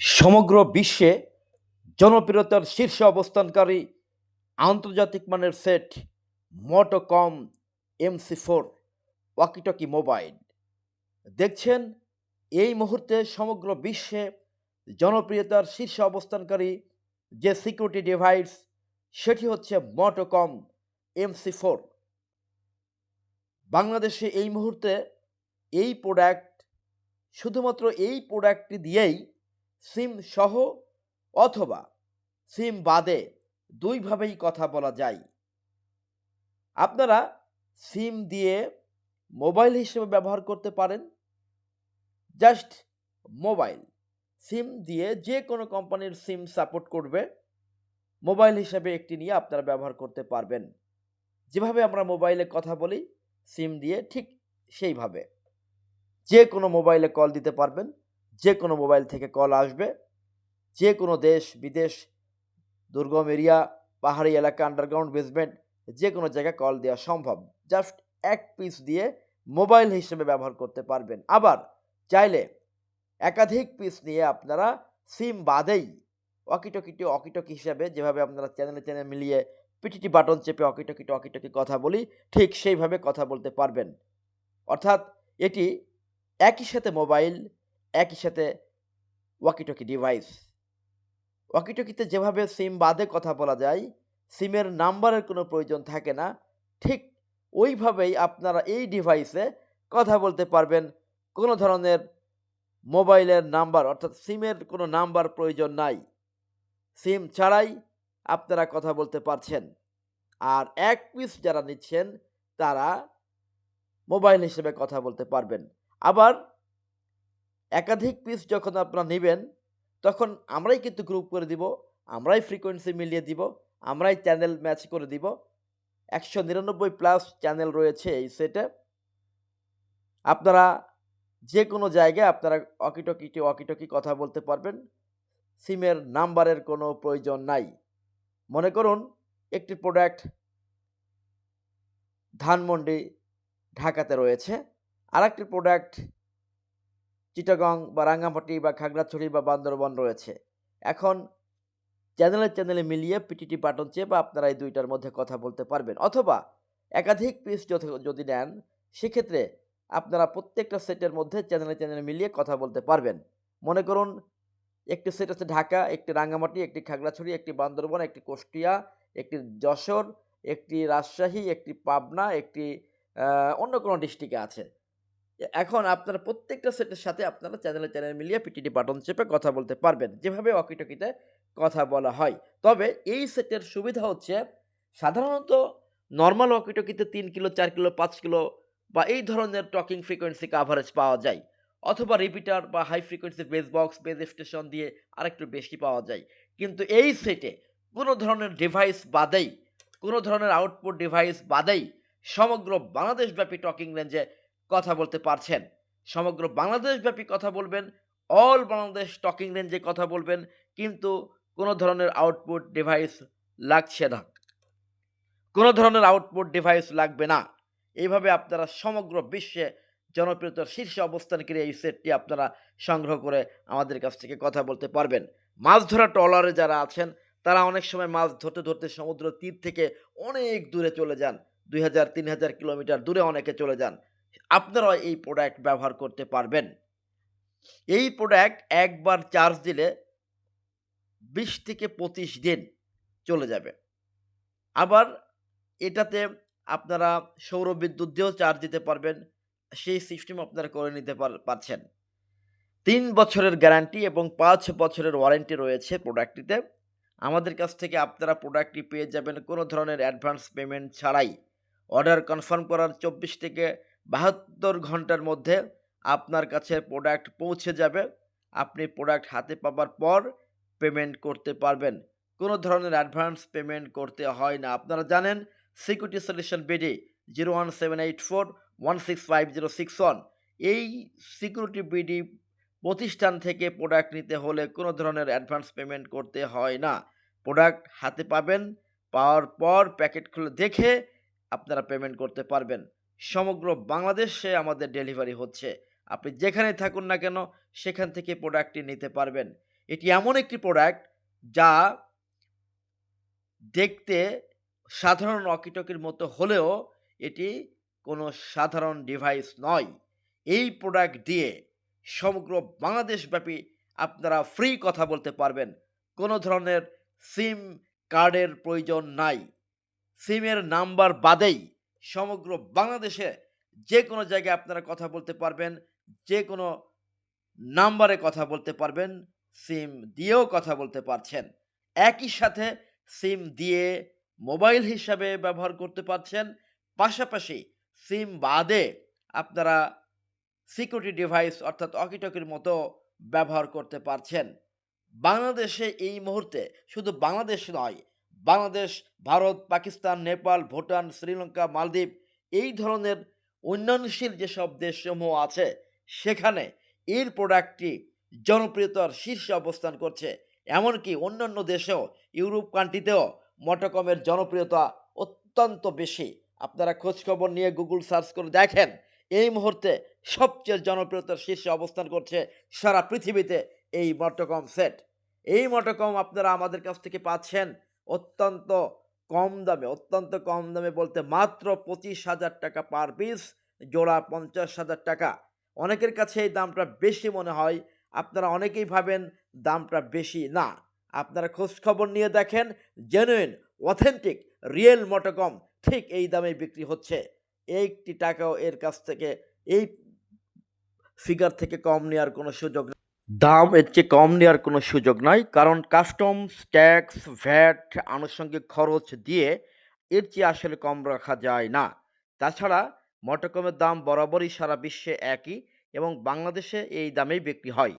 সমগ্র বিশ্বে জনপ্রিয়তার শীর্ষে অবস্থানকারী আন্তর্জাতিক মানের set Motocom MC four, walkie talkie mobile. দেখছেন, এই মুহূর্তে সমগ্র বিশ্বে জনপ্রিয়তার শীর্ষে অবস্থানকারী যে সিকিউরিটি ডিভাইস সেটি হচ্ছে মোটোকম এমসি ফোর। বাংলাদেশে এই মুহূর্তে এই প্রোডাক্ট শুধুমাত্র এই প্রোডাক্টটি দিয়েই সিম সহ অথবা সিম বাদে দুইভাবেই কথা বলা যায়। আপনারা সিম দিয়ে মোবাইল হিসেবে ব্যবহার করতে পারেন। Just mobile. সিম দিয়ে যে কোনো কোম্পানির সিম সাপোর্ট করবে। মোবাইল হিসেবে একটি নিয়ে আপনারা ব্যবহার করতে পারবেন। যেভাবে আমরা মোবাইলে কথা বলি, সিম দিয়ে ঠিক সেইভাবে। যে কোনো মোবাইলে কল দিতে পারবেন। যে কোনো মোবাইল থেকে কল আসবে। যে কোনো দেশ, বিদেশ, দুর্গম এরিয়া, পাহাড়ি এলাকা আন্ডারগ্রাউন্ড বেসমেন্ট যে কোনো জায়গায় কল দেওয়া সম্ভব। জাস্ট এক পিস দিয়ে মোবাইল হিসেবে ব্যবহার করতে পারবেন। আবার চাইলে একাধিক পিস নিয়ে আপনারা সিম বাদেই অকিটকিটি অকিটকি হিসাবে যেভাবে আপনারা চ্যানেলে চ্যানেল মিলিয়ে পিটিটি বাটন চেপে অকিটকিটি অকিটকি কথা বলি, ঠিক সেইভাবে কথা বলতে পারবেন। অর্থাৎ এটি একই সাথে মোবাইল একই সাথে ওয়াকিটকি ডিভাইস ওয়াকিটকিতে যেভাবে সিম বাদে কথা বলা যায় সিমের নাম্বারের কোনো প্রয়োজন থাকে না। ঠিক ওইভাবেই আপনারা এই ডিভাইসে কথা বলতে পারবেন। কোনো ধরনের মোবাইলের নাম্বার অর্থাৎ সিমের কোনো নাম্বার প্রয়োজন নাই। সিম ছাড়াই আপনারা কথা বলতে পারছেন। আর এক পিস যারা নিচ্ছেন, তারা মোবাইল হিসেবে কথা বলতে পারবেন। আবার একাধিক পিস যখন আপনারা নেবেন, তখন আমরাই কিন্তু গ্রুপ করে দিব, আমরাই ফ্রিকোয়েন্সি মিলিয়ে দিব, আমরাই চ্যানেল ম্যাচ করে দিব। একশো নিরানব্বই প্লাস চ্যানেল রয়েছে এই সেটে আপনারা যে কোনো জায়গায় আপনারা অকিটকিটি অকিটকি কথা বলতে পারবেন। সিমের নাম্বারের কোনো প্রয়োজন নাই। মনে করুন, একটি প্রোডাক্ট ধানমন্ডি, ঢাকাতে রয়েছে। আর একটি প্রোডাক্ট চিটাগং বা রাঙ্গামাটি বা খাগড়াছড়ি বা বান্দরবন রয়েছে। এখন চ্যানেলে চ্যানেলে মিলিয়ে পিটিটি বাটন চেপে আপনারা এই দুইটার মধ্যে কথা বলতে পারবেন। অথবা একাধিক পিস যদি নেন, সেক্ষেত্রে আপনারা প্রত্যেকটা সেটের মধ্যে চ্যানেলে চ্যানেলে মিলিয়ে কথা বলতে পারবেন। মনে করুন, একটি সেট আছে ঢাকা, একটি রাঙ্গামাটি, একটি খাগড়াছড়ি, একটি বান্দরবন, একটি কুষ্টিয়া, একটি যশোর, একটি রাজশাহী, একটি পাবনা, একটি অন্য কোনো ডিস্ট্রিক্টে আছে। এখন আপনারা প্রত্যেকটা সেটের সাথে আপনারা চ্যানেলে চ্যানেল মিলিয়ে পিটিটি বাটন চেপে কথা বলতে পারবেন, যেভাবে অকিটকিতে কথা বলা হয়। তবে এই সেটের সুবিধা হচ্ছে সাধারণত নর্মাল অকিটকিতে তিন কিলো, চার কিলো, পাঁচ কিলো বা এই ধরনের টকিং ফ্রিকোয়েন্সি কাভারেজ পাওয়া যায়। অথবা রিপিটার বা high frequency base box base station দিয়ে আরেকটু বেশি পাওয়া যায়। কিন্তু এই সেটে কোনো ধরনের ডিভাইস বাদেই, কোনো ধরনের আউটপুট ডিভাইস বাদেই সমগ্র বাংলাদেশব্যাপী টকিং রেঞ্জে কথা বলতে পারছেন। সমগ্র বাংলাদেশব্যাপী কথা বলবেন অল বাংলাদেশ টকিং রেঞ্জে কথা বলবেন, কিন্তু কোনো ধরনের আউটপুট ডিভাইস লাগছে না। কোনো ধরনের আউটপুট ডিভাইস লাগবে না। এইভাবে আপনারা সমগ্র বিশ্বে জনপ্রিয়তার শীর্ষে অবস্থানকারী এই সেটটি আপনারা সংগ্রহ করে আমাদের কাছ থেকে কথা বলতে পারবেন। মাছ ধরা ট্রলারে যারা আছেন, তারা অনেক সময় মাছ ধরতে ধরতে সমুদ্র তীর থেকে অনেক দূরে চলে যান। দুই হাজার, তিন হাজার কিলোমিটার দূরে অনেকে চলে যান। আপনারাও এই প্রোডাক্ট ব্যবহার করতে পারবেন। এই প্রোডাক্ট একবার চার্জ দিলে বিশ থেকে পঁচিশ দিন চলে যাবে। আবার এটাতে আপনারা সৌর বিদ্যুৎ দিয়েও চার্জ দিতে পারবেন, সেই সিস্টেম আপনারা করে নিতে পার- পারছেন। তিন বছরের গ্যারান্টি এবং পাঁচ বছরের ওয়ারেন্টি রয়েছে প্রোডাক্টটিতে আমাদের কাছ থেকে আপনারা প্রোডাক্টটি পেয়ে যাবেন কোনো ধরনের অ্যাডভান্স পেমেন্ট ছাড়াই। অর্ডার কনফার্ম করার চব্বিশ থেকে বাহাত্তর ঘণ্টার মধ্যে আপনার কাছে প্রোডাক্ট পৌঁছে যাবে। আপনি প্রোডাক্ট হাতে পাবার পর পেমেন্ট করতে পারবেন। কোনো ধরনের অ্যাডভান্স পেমেন্ট করতে হয় না। আপনারা জানেন security solution BD zero one seven eight four one six five zero six one এই সিকিউরিটি বিডি প্রতিষ্ঠান থেকে প্রোডাক্ট নিতে হলে কোনো ধরনের অ্যাডভান্স পেমেন্ট করতে হয় না। প্রোডাক্ট হাতে পাবেন, পাওয়ার পর প্যাকেট খুলে দেখে আপনারা পেমেন্ট করতে পারবেন। সমগ্র বাংলাদেশে আমাদের ডেলিভারি হচ্ছে। আপনি যেখানে থাকুন না কেন, সেখান থেকে প্রোডাক্টটি নিতে পারবেন। এটি এমন একটি প্রোডাক্ট যা দেখতে সাধারণ ওয়াকিটকির মতো হলেও এটি কোনো সাধারণ ডিভাইস নয়। এই প্রোডাক্ট দিয়ে সমগ্র বাংলাদেশব্যাপী আপনারা ফ্রি কথা বলতে পারবেন। কোনো ধরনের সিম কার্ডের প্রয়োজন নাই। সিমের নাম্বার বাদেই সমগ্র বাংলাদেশে যে কোনো জায়গায় আপনারা কথা বলতে পারবেন যে কোনো নাম্বারে কথা বলতে পারবেন, সিম দিয়েও কথা বলতে পারছেন। একই সাথে সিম দিয়ে মোবাইল হিসাবে ব্যবহার করতে পারছেন, পাশাপাশি সিম বাদে আপনারা সিকিউরিটি ডিভাইস অর্থাৎ অকিটকির মতো ব্যবহার করতে পারছেন। বাংলাদেশে এই মুহূর্তে শুধু বাংলাদেশ নয় বাংলাদেশ, ভারত, পাকিস্তান, নেপাল, ভুটান, শ্রীলঙ্কা, মালদ্বীপ এই ধরনের উন্নয়নশীল যেসব দেশসমূহ আছে, সেখানে এর প্রোডাক্টটি জনপ্রিয়তার শীর্ষে অবস্থান করছে। এমনকি অন্যান্য দেশেও, ইউরোপ কান্ট্রিতেও মটোকমের জনপ্রিয়তা অত্যন্ত বেশি। আপনারা খোঁজখবর নিয়ে গুগল সার্চ করে দেখেন, এই মুহূর্তে সবচেয়ে জনপ্রিয়তার শীর্ষে অবস্থান করছে সারা পৃথিবীতে এই মটকম সেট এই মটোকম আপনারা আমাদের কাছ থেকে পাচ্ছেন অত্যন্ত কম দামে, অত্যন্ত কম দামে বলতে মাত্র পঁচিশ হাজার টাকা পার পিস জোড়া পঞ্চাশ হাজার টাকা অনেকের কাছে এই দামটা বেশি মনে হয়, আপনারা অনেকেই ভাবেন দামটা বেশি না আপনারা খোঁজ খবর নিয়ে দেখেন জেনুইন অথেন্টিক রিয়েল মটোকম ঠিক এই দামে বিক্রি হচ্ছে একটি টাকাও এর কাছ থেকে এই ফিগার থেকে কম নেওয়ার কোনো সুযোগ। দাম এর চেয়ে কম নেওয়ার কোনো সুযোগ নাই, কারণ কাস্টমস ট্যাক্স ভ্যাট আনুষঙ্গিক খরচ দিয়ে এর চেয়ে আসলে কম রাখা যায় না। তাছাড়া মটকমের দাম বরাবরই সারা বিশ্বে একই এবং বাংলাদেশে এই দামেই বিক্রি হয়।